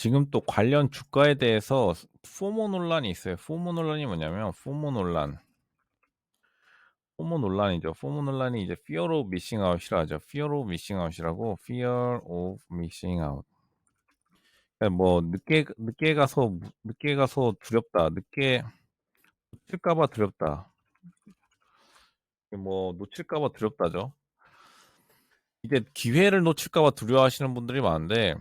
지금 또 관련 주가에 대해서 포모 논란이 있어요. 포모 논란이 뭐냐면 포모 논란. 포모 논란이죠. 포모 논란이 이제 fear of missing out이라 하죠. fear of missing out이라고 fear of missing out. 그러니까 뭐 늦게 늦게 가서 늦게 가서 두렵다. 늦게 놓칠까 봐 두렵다. 뭐 놓칠까 봐 두렵다죠. 이제 기회를 놓칠까 봐 두려워하시는 분들이 많은데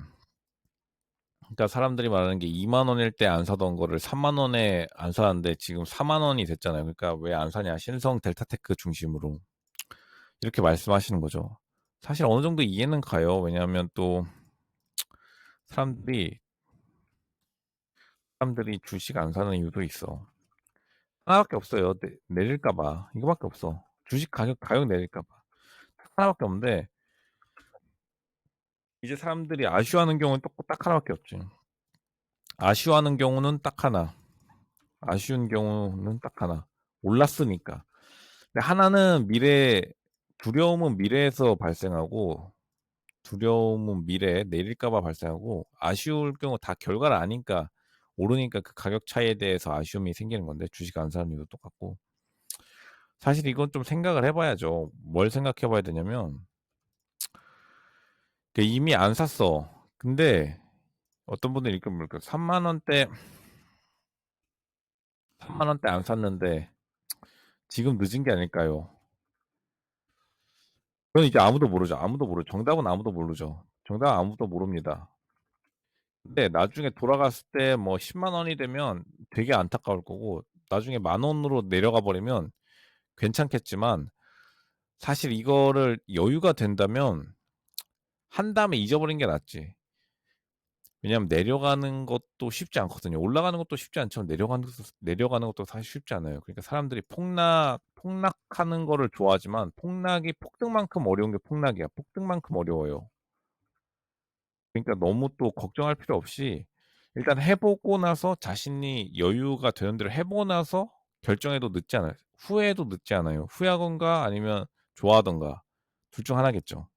그러니까 사람들이 말하는 게 2만 원일 때 안 사던 거를 3만 원에 안 사는데 지금 4만 원이 됐잖아요. 그러니까 왜 안 사냐? 신성 델타테크 중심으로 이렇게 말씀하시는 거죠. 사실 어느 정도 이해는 가요. 왜냐하면 또 사람들이 사람들이 주식 안 사는 이유도 있어. 하나밖에 없어요. 내, 내릴까봐 이거밖에 없어. 주식 가격 가격 내릴까봐 하나밖에 없는데 이제 사람들이 아쉬워하는 경우는 딱, 딱 하나밖에 없지. 아쉬워하는 경우는 딱 하나. 아쉬운 경우는 딱 하나. 올랐으니까. 근데 하나는 미래, 두려움은 미래에서 발생하고, 두려움은 미래에 내릴까 봐 발생하고, 아쉬울 경우 다 결과를 아니까, 오르니까 그 가격 차이에 대해서 아쉬움이 생기는 건데, 주식 안 사는 이유도 똑같고. 사실 이건 좀 생각을 해봐야죠. 뭘 생각해 봐야 되냐면, 그 이미 안 샀어. 근데, 어떤 분들이 이렇게 물까 3만 원대 3만 원대 안 샀는데 지금 늦은 게 아닐까요? 그건 이제 아무도 모르죠. 아무도 모르죠. 정답은 아무도 모르죠. 정답은 아무도 모릅니다. 근데 나중에 돌아갔을 때 뭐 10만 원이 되면 되게 안타까울 거고 나중에 만 원으로 내려가 버리면 괜찮겠지만 사실 이거를 여유가 된다면 한 다음에 잊어버린 게 낫지. 왜냐하면 내려가는 것도 쉽지 않거든요. 올라가는 것도 쉽지 않지만 내려가는 것도, 내려가는 것도 사실 쉽지 않아요. 그러니까 사람들이 폭락 폭락하는 거를 좋아하지만 폭락이 폭등만큼 어려운 게 폭락이야. 폭등만큼 어려워요. 그러니까 너무 또 걱정할 필요 없이 일단 해보고 나서 자신이 여유가 되는 대로 해보고 나서 결정해도 늦지 않아요. 후회해도 늦지 않아요. 후회하건가 아니면 좋아하던가 둘 중 하나겠죠.